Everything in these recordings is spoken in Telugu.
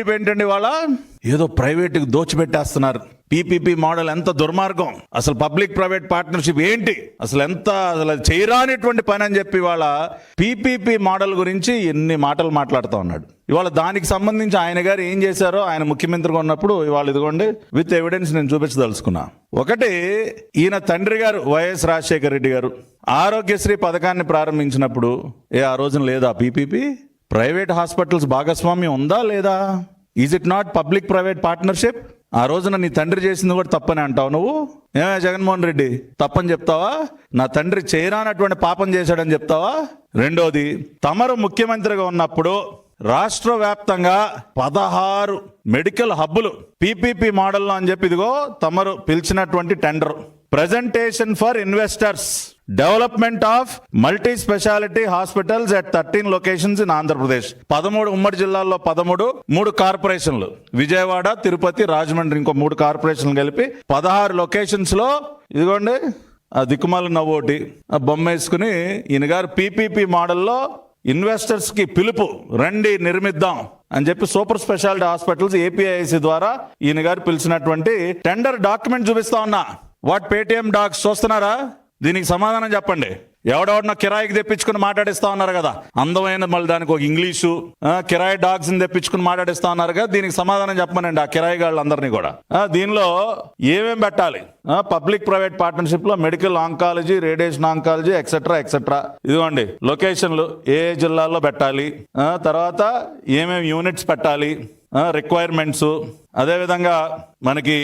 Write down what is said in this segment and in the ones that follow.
ఏంటండి వాళ్ళ ఏదో ప్రైవేట్కి దోచిపెట్టేస్తున్నారు. పీపీపీ మోడల్ ఎంత దుర్మార్గం. అసలు పబ్లిక్ ప్రైవేట్ పార్ట్నర్షిప్ ఏంటి? అసలు ఎంత అసలు చేయరానిటువంటి పని అని చెప్పి వాళ్ళ పీపీపీ మోడల్ గురించి ఎన్ని మాటలు మాట్లాడుతూ ఉన్నాడు. ఇవాళ దానికి సంబంధించి ఆయన గారు ఏం చేశారో ఆయన ముఖ్యమంత్రిగా ఉన్నప్పుడు ఇవాళ ఇదిగోండి విత్ ఎవిడెన్స్ నేను చూపించదలుచుకున్నా. ఒకటి ఈయన తండ్రి గారు వైఎస్ రాజశేఖర రెడ్డి గారు ఆరోగ్యశ్రీ పథకాన్ని ప్రారంభించినప్పుడు ఏ ఆ రోజున లేదా పీపీపీ? ప్రైవేట్ హాస్పిటల్స్ భాగస్వామ్యం ఉందా లేదా? Is it not public private partnership ఆ రోజున నీ తండ్రి చేసింది కూడా తప్పని అంటావు నువ్వు? ఏమే జగన్మోహన్ రెడ్డి తప్పని చెప్తావా? నా తండ్రి చేయరానటువంటి పాపం చేశాడని చెప్తావా? రెండోది తమరు ముఖ్యమంత్రిగా ఉన్నప్పుడు రాష్ట్ర వ్యాప్తంగా పదహారు మెడికల్ హబ్బులు పీపీపీ మోడల్లో అని చెప్పి ఇదిగో తమరు పిలిచినటువంటి tender. Presentation for investors development of multi speciality hospitals at thirteen locations in Andhra Pradesh పదమూడు ఉమ్మడి జిల్లాల్లో పదమూడు మూడు కార్పొరేషన్లు. విజయవాడ తిరుపతి రాజమండ్రి ఇంకో మూడు కార్పొరేషన్లు కలిపి పదహారు లొకేషన్స్లో ఇదిగోండి ఆ దిక్కుమాల నవ్వోటి ఆ బొమ్మ వేసుకుని ఈయన గారు పీపీపీ మోడల్లో ఇన్వెస్టర్స్కి పిలుపు రండి నిర్మిద్దాం అని చెప్పి సూపర్ స్పెషాలిటీ హాస్పిటల్స్ ఏపీఐసి ద్వారా ఈయన గారు పిలిచినటువంటి టెండర్ డాక్యుమెంట్ చూపిస్తా ఉన్నా. వాట్ పేటిఎం డాక్స్ చూస్తున్నారా? దీనికి సమాధానం చెప్పండి. ఎవడెవడనో కిరాయికి తెప్పించుకుని మాట్లాడిస్తా ఉన్నారు కదా. అందమైన మళ్ళీ దానికి ఒక ఇంగ్లీషు కిరాయి డాగ్స్ని తెప్పించుకుని మాట్లాడిస్తా ఉన్నారు కదా. దీనికి సమాధానం చెప్పమనండి ఆ కిరాయి వాళ్ళందరినీ కూడా. దీనిలో ఏమేం పెట్టాలి? Public private పార్ట్నర్షిప్లో medical oncology radiation oncology etcetera etcetera ఇదిగోండి లొకేషన్లు ఏ జిల్లాల్లో పెట్టాలి? తర్వాత ఏమేమి యూనిట్స్ పెట్టాలి? రిక్వైర్మెంట్స్ అదేవిధంగా మనకి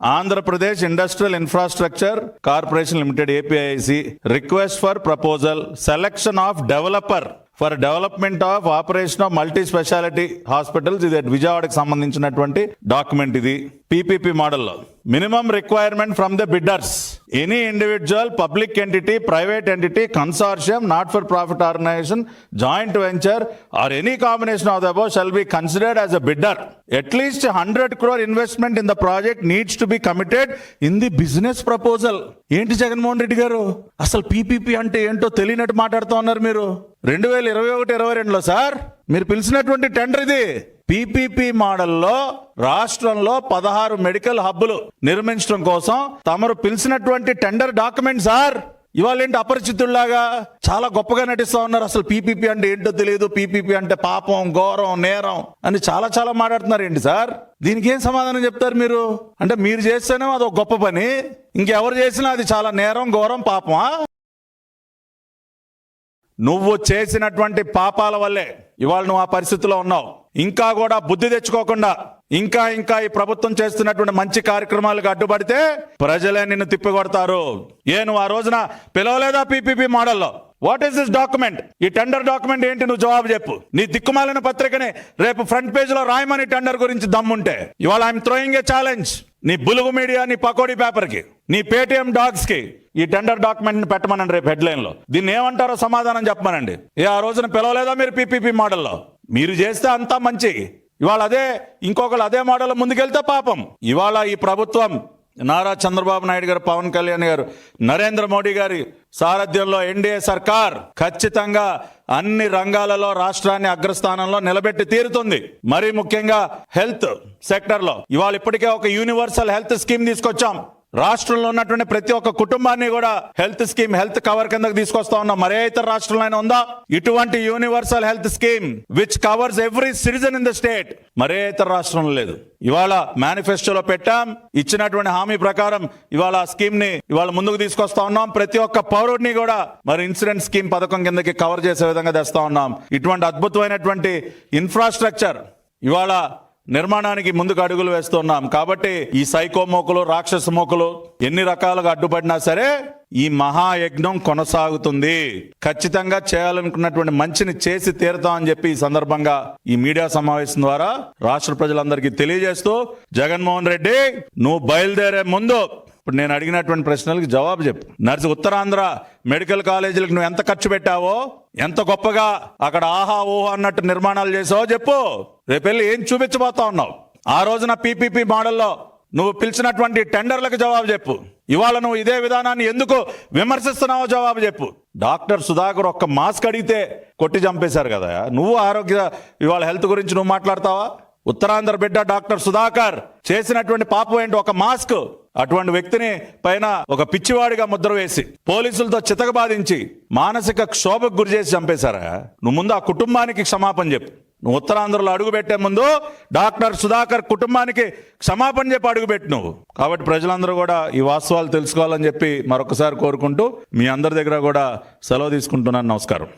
Andhra Pradesh industrial infrastructure corporation limited APIC request for proposal selection of developer for development of operation of multi speciality hospitals ఇది విజయవాడకి సంబంధించినటువంటి డాక్యుమెంట్ ఇది. పీపీపీ మోడల్లో minimum requirement from the bidders any individual public entity private entity consortium not for profit organisation joint venture or any combination of the above shall be considered as a bidder at least hundred crore investment in the project needs to be committed in the business proposal ఏంటి జగన్మోహన్ రెడ్డి గారు? అసలు పీపీపీ అంటే ఏంటో తెలియనట్టు మాట్లాడుతూ ఉన్నారు మీరు. రెండు వేల ఇరవై ఒకటి ఇరవై రెండులో సార్ మీరు పిలిచినటువంటి టెండర్ ఇది. పీపీపీ మోడల్లో రాష్ట్రంలో పదహారు మెడికల్ హబ్బులు నిర్మించడం కోసం తమరు పిలిచినటువంటి టెండర్ డాక్యుమెంట్ సార్ ఇవాళ ఏంటి అపరిచితుల్లాగా చాలా గొప్పగా నటిస్తా ఉన్నారు. అసలు పీపీపీ అంటే ఏంటో తెలియదు పీపీపీ అంటే పాపం ఘోరం నేరం అని చాలా చాలా మాట్లాడుతున్నారు. ఏంటి సార్? దీనికి ఏం సమాధానం చెప్తారు మీరు? అంటే మీరు చేస్తేనే అది ఒక గొప్ప పని. ఇంకెవరు చేసినా అది చాలా నేరం ఘోరం పాపమా? నువ్వు చేసినటువంటి పాపాల వల్లే ఇవాళ నువ్వు ఆ పరిస్థితిలో ఉన్నావు. ఇంకా కూడా బుద్ధి తెచ్చుకోకుండా ఇంకా ఇంకా ఈ ప్రభుత్వం చేస్తున్నటువంటి మంచి కార్యక్రమాలకు అడ్డుపడితే ప్రజలే నిన్ను తిప్పికొడతారు. ఏ నువ్వు ఆ రోజున పిలవలేదా పీపీపీ మోడల్లో? వాట్ ఈస్ దిస్ డాక్యుమెంట్ ఈ టెండర్ డాక్యుమెంట్ ఏంటి? నువ్వు జవాబు చెప్పు. నీ దిక్కుమాలిన పత్రికని రేపు ఫ్రంట్ పేజ్లో రాయమని టెండర్ గురించి దమ్ముంటే. ఇవాళ ఐఎమ్ థ్రోయింగ్ ఏ ఛాలెంజ్ నీ బులుగు మీడియా నీ పకోడీ పేపర్కి నీ పేటిఎం డాగ్స్కి ఈ టెండర్ డాక్యుమెంట్ని పెట్టమనండి రేపు హెడ్లైన్లో దీన్ని ఏమంటారో సమాధానం చెప్పమనండి. ఏ ఆ రోజున పిలవలేదా మీరు పీపీపీ మోడల్లో? మీరు చేస్తే అంతా మంచి. ఇవాళ అదే ఇంకొకరు అదే మోడల్ ముందుకెళ్తే పాపం. ఇవాళ ఈ ప్రభుత్వం నారా చంద్రబాబు నాయుడు గారు పవన్ కళ్యాణ్ గారు నరేంద్ర మోడీ గారి సారథ్యంలో ఎన్డీఏ సర్కార్ ఖచ్చితంగా అన్ని రంగాలలో రాష్ట్రాన్ని అగ్రస్థానంలో నిలబెట్టి తీరుతుంది. మరీ ముఖ్యంగా హెల్త్ సెక్టర్లో. ఇవాళ ఇప్పటికే ఒక యూనివర్సల్ హెల్త్ స్కీమ్ తీసుకొచ్చాం. రాష్ట్రంలో ఉన్నటువంటి ప్రతి ఒక్క కుటుంబాన్ని కూడా హెల్త్ స్కీమ్ హెల్త్ కవర్ కిందకు తీసుకొస్తా ఉన్నాం. మరే ఇతర రాష్ట్రంలో ఉందా? ఇటువంటి universal health scheme which covers every citizen in the state మరే ఇతర రాష్ట్రంలో లేదు. ఇవాళ మేనిఫెస్టోలో పెట్టాం. ఇచ్చినటువంటి హామీ ప్రకారం ఇవాళ ఆ స్కీమ్ని ఇవాళ ముందుకు తీసుకొస్తా ఉన్నాం. ప్రతి ఒక్క పౌరుడిని కూడా మరి ఇన్సూరెన్స్ స్కీమ్ పథకం కిందకి కవర్ చేసే విధంగా తెస్తా ఉన్నాం. ఇటువంటి అద్భుతమైనటువంటి ఇన్ఫ్రాస్ట్రక్చర్ ఇవాళ నిర్మాణానికి ముందుకు అడుగులు వేస్తున్నాం. కాబట్టి ఈ సైకో మోకలు రాక్షస మోకలు ఎన్ని రకాలుగా అడ్డుపడినా సరే ఈ మహాయజ్ఞం కొనసాగుతుంది. ఖచ్చితంగా చేయాలనుకున్నటువంటి మంచిని చేసి తీరుతామని చెప్పి ఈ సందర్భంగా ఈ మీడియా సమావేశం ద్వారా రాష్ట్ర ప్రజలందరికీ తెలియజేస్తూ జగన్మోహన్ రెడ్డి నువ్వు బయలుదేరే ముందు ఇప్పుడు నేను అడిగినటువంటి ప్రశ్నలకు జవాబు చెప్పు. నర్సి ఉత్తరాంధ్ర మెడికల్ కాలేజీలకు నువ్వు ఎంత ఖర్చు పెట్టావో ఎంత గొప్పగా అక్కడ ఆహా ఓహో అన్నట్టు నిర్మాణాలు చేసావో చెప్పు. రేపెళ్ళి ఏం చూపించబోతా ఉన్నావు? ఆ రోజున పీపీపీ మోడల్లో నువ్వు పిలిచినటువంటి టెండర్లకు జవాబు చెప్పు. ఇవాళ నువ్వు ఇదే విధానాన్ని ఎందుకు విమర్శిస్తున్నావో జవాబు చెప్పు. డాక్టర్ సుధాకర్ ఒక్క మాస్క్ అడిగితే కొట్టి చంపేశారు కదా. నువ్వు ఆరోగ్య ఇవాళ హెల్త్ గురించి నువ్వు మాట్లాడతావా? ఉత్తరాంధ్ర బిడ్డ డాక్టర్ సుధాకర్ చేసినటువంటి పాపం ఏంటి? ఒక మాస్క్. అటువంటి వ్యక్తిని పైన ఒక పిచ్చివాడిగా ముద్ర వేసి పోలీసులతో చితకబాధించి మానసిక క్షోభకు గురి చేసి చంపేశారా? నువ్వు ముందు ఆ కుటుంబానికి క్షమాపణ చెప్పు. నువ్వు ఉత్తరాంధ్రలో అడుగు పెట్టే ముందు డాక్టర్ సుధాకర్ కుటుంబానికి క్షమాపణ చెప్పి అడుగుపెట్టు నువ్వు. కాబట్టి ప్రజలందరూ కూడా ఈ వాస్తవాలు తెలుసుకోవాలని చెప్పి మరొకసారి కోరుకుంటూ మీ అందరి దగ్గర కూడా సెలవు తీసుకుంటున్నాను. నమస్కారం.